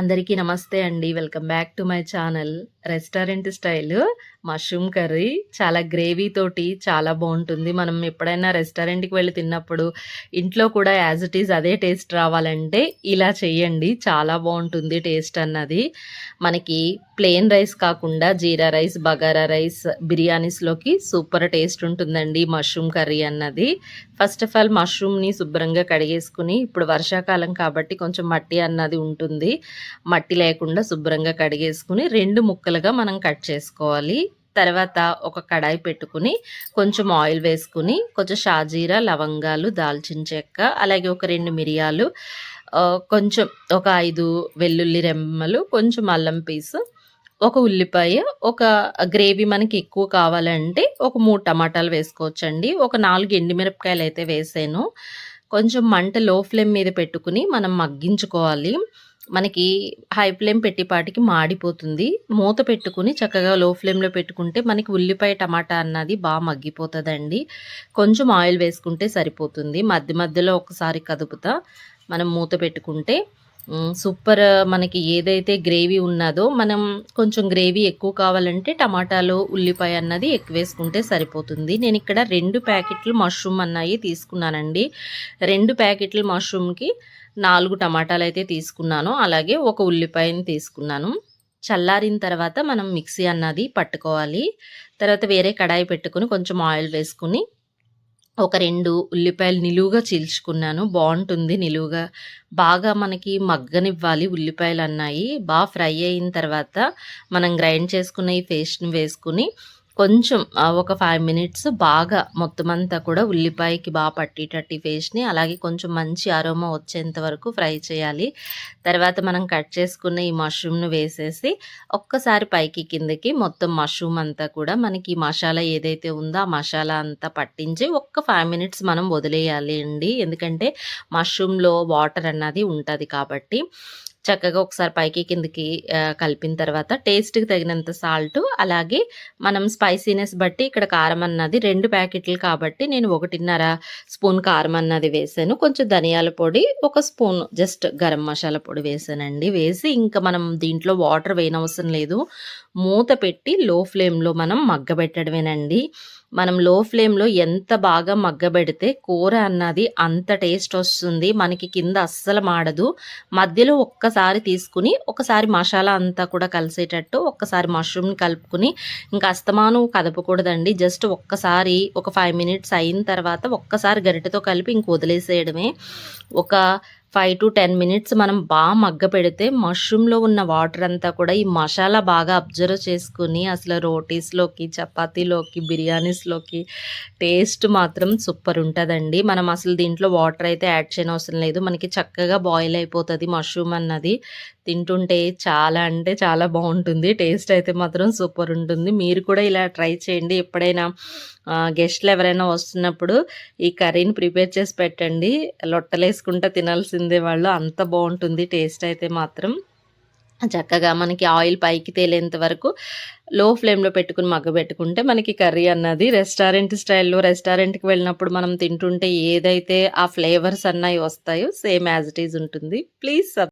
అందరికీ నమస్తే అండి. Welcome back to my channel restaurant style. Mushroom curry చాలా గ్రేవీ తోటి చాలా బాగుంటుంది. మనం ఎప్పుడైనా రెస్టారెంట్కి వెళ్ళి తిన్నప్పుడు ఇంట్లో కూడా యాజ్ ఇట్ ఈజ్ అదే టేస్ట్ రావాలంటే ఇలా చేయండి చాలా బాగుంటుంది టేస్ట్ అన్నది. మనకి ప్లెయిన్ రైస్ కాకుండా జీరా రైస్ బగారా రైస్ బిర్యానీస్లోకి సూపర్ టేస్ట్ ఉంటుందండి మష్రూమ్ కర్రీ అన్నది. ఫస్ట్ ఆఫ్ ఆల్ మష్రూమ్ని శుభ్రంగా కడిగేసుకుని ఇప్పుడు వర్షాకాలం కాబట్టి కొంచెం మట్టి అన్నది ఉంటుంది. మట్టి లేకుండా శుభ్రంగా కడిగేసుకుని రెండు ముక్కలుగా మనం కట్ చేసుకోవాలి. తర్వాత ఒక కడాయి పెట్టుకుని కొంచెం ఆయిల్ వేసుకుని కొంచెం షాజీరా లవంగాలు దాల్చిన చెక్క అలాగే ఒక రెండు మిరియాలు కొంచెం ఒక ఐదు వెల్లుల్లి రెమ్మలు కొంచెం అల్లం పీసు ఒక ఉల్లిపాయ ఒక గ్రేవీ మనకి ఎక్కువ కావాలంటే ఒక మూడు టమాటాలు వేసుకోవచ్చండి. ఒక నాలుగు ఎండుమిరపకాయలు అయితే వేసాను. కొంచెం మంట లో ఫ్లేమ్ మీద పెట్టుకుని మనం మగ్గించుకోవాలి. మనకి హై ఫ్లేమ్ పెట్టిపాటికి మాడిపోతుంది. మూత పెట్టుకుని చక్కగా లో ఫ్లేమ్లో పెట్టుకుంటే మనకి ఉల్లిపాయ టమాటా అన్నది బాగా మగ్గిపోతుందండి. కొంచెం ఆయిల్ వేసుకుంటే సరిపోతుంది. మధ్య మధ్యలో ఒకసారి కదుపుతా. మనం మూత పెట్టుకుంటే సూపర్ మనకి ఏదైతే గ్రేవీ ఉన్నదో మనం కొంచెం గ్రేవీ ఎక్కువ కావాలంటే టమాటాలు ఉల్లిపాయ అన్నది ఎక్కువ వేసుకుంటే సరిపోతుంది. నేను ఇక్కడ రెండు ప్యాకెట్లు మష్రూమ్ అన్నవి తీసుకున్నానండి. రెండు ప్యాకెట్లు మష్రూమ్కి నాలుగు టమాటాలు అయితే తీసుకున్నాను. అలాగే ఒక ఉల్లిపాయని తీసుకున్నాను. చల్లారిన తర్వాత మనం మిక్సీ అన్నది పట్టుకోవాలి. తర్వాత వేరే కడాయి పెట్టుకుని కొంచెం ఆయిల్ వేసుకుని ఒక రెండు ఉల్లిపాయలు నిలువుగా చీల్చుకున్నాను. బాగుంటుంది నిలువుగా. బాగా మనకి మగ్గనివ్వాలి ఉల్లిపాయలు అన్నాయి. బాగా ఫ్రై అయిన తర్వాత మనం గ్రైండ్ చేసుకున్న ఈ పేస్ట్ని వేసుకుని కొంచెం ఒక ఫైవ్ మినిట్స్ బాగా మొత్తం అంతా కూడా ఉల్లిపాయకి బాగా పట్టేటట్టు పేస్ట్ని అలాగే కొంచెం మంచి అరోమా వచ్చేంత వరకు ఫ్రై చేయాలి. తర్వాత మనం కట్ చేసుకున్న ఈ మష్రూమ్ను వేసేసి ఒక్కసారి పైకి కిందకి మొత్తం మష్రూమ్ అంతా కూడా మనకి మసాలా ఏదైతే ఉందో ఆ మసాలా అంతా పట్టించి ఒక్క ఫైవ్ మినిట్స్ మనం వదిలేయాలి అండి. ఎందుకంటే మష్రూమ్లో వాటర్ అన్నది ఉంటుంది కాబట్టి చక్కగా ఒకసారి పైకి కిందకి కలిపిన తర్వాత టేస్ట్కి తగినంత సాల్ట్ అలాగే మనం స్పైసీనెస్ బట్టి ఇక్కడ కారం అన్నది రెండు ప్యాకెట్లు కాబట్టి నేను ఒకటిన్నర స్పూన్ కారం అన్నది వేసాను. కొంచెం ధనియాల పొడి ఒక స్పూన్ జస్ట్ గరం మసాలా పొడి వేసానండి. వేసి ఇంకా మనం దీంట్లో వాటర్ వేయనవసరం లేదు. మూత పెట్టి లో ఫ్లేమ్లో మనం మగ్గబెట్టడమేనండి. మనం లో ఫ్లేమ్లో ఎంత బాగా మగ్గబెడితే కూర అన్నది అంత టేస్ట్ వస్తుంది. మనకి కింద అస్సలు మాడదు. మధ్యలో ఒక్కసారి తీసుకుని ఒకసారి మసాలా అంతా కూడా కలిసేటట్టు ఒక్కసారి మష్రూమ్ని కలుపుకుని ఇంకా అస్తమాను కదపకూడదండి. జస్ట్ ఒక్కసారి ఒక ఫైవ్ మినిట్స్ అయిన తర్వాత ఒక్కసారి గరిటెతో కలిపి ఇంక వదిలేసేయడమే. ఒక ఫైవ్ టు టెన్ మినిట్స్ మనం బాగా మగ్గ పెడితే మష్రూమ్లో ఉన్న వాటర్ అంతా కూడా ఈ మసాలా బాగా అబ్జర్వ్ చేసుకుని అసలు రోటీస్లోకి చపాతీలోకి బిర్యానీస్లోకి టేస్ట్ మాత్రం సూపర్ ఉంటుందండి. మనం అసలు దీంట్లో వాటర్ అయితే యాడ్ చేయనవసరం లేదు. మనకి చక్కగా బాయిల్ అయిపోతుంది మష్రూమ్ అన్నది. తింటుంటే చాలా అంటే చాలా బాగుంటుంది. టేస్ట్ అయితే మాత్రం సూపర్ ఉంటుంది. మీరు కూడా ఇలా ట్రై చేయండి. ఎప్పుడైనా గెస్ట్లు ఎవరైనా వస్తున్నప్పుడు ఈ కర్రీని ప్రిపేర్ చేసి పెట్టండి. లొట్టలేసుకుంటా తినాల్సిందే వాళ్ళు. అంత బాగుంటుంది టేస్ట్ అయితే మాత్రం. చక్కగా మనకి ఆయిల్ పైకి తేలేంత వరకు లో ఫ్లేమ్లో పెట్టుకుని మగ్గ పెట్టుకుంటే మనకి కర్రీ అన్నది రెస్టారెంట్ స్టైల్లో రెస్టారెంట్కి వెళ్ళినప్పుడు మనం తింటుంటే ఏదైతే ఆ ఫ్లేవర్స్ అన్నవి వస్తాయో సేమ్ యాజ్ ఇట్ ఈజ్ ఉంటుంది. ప్లీజ్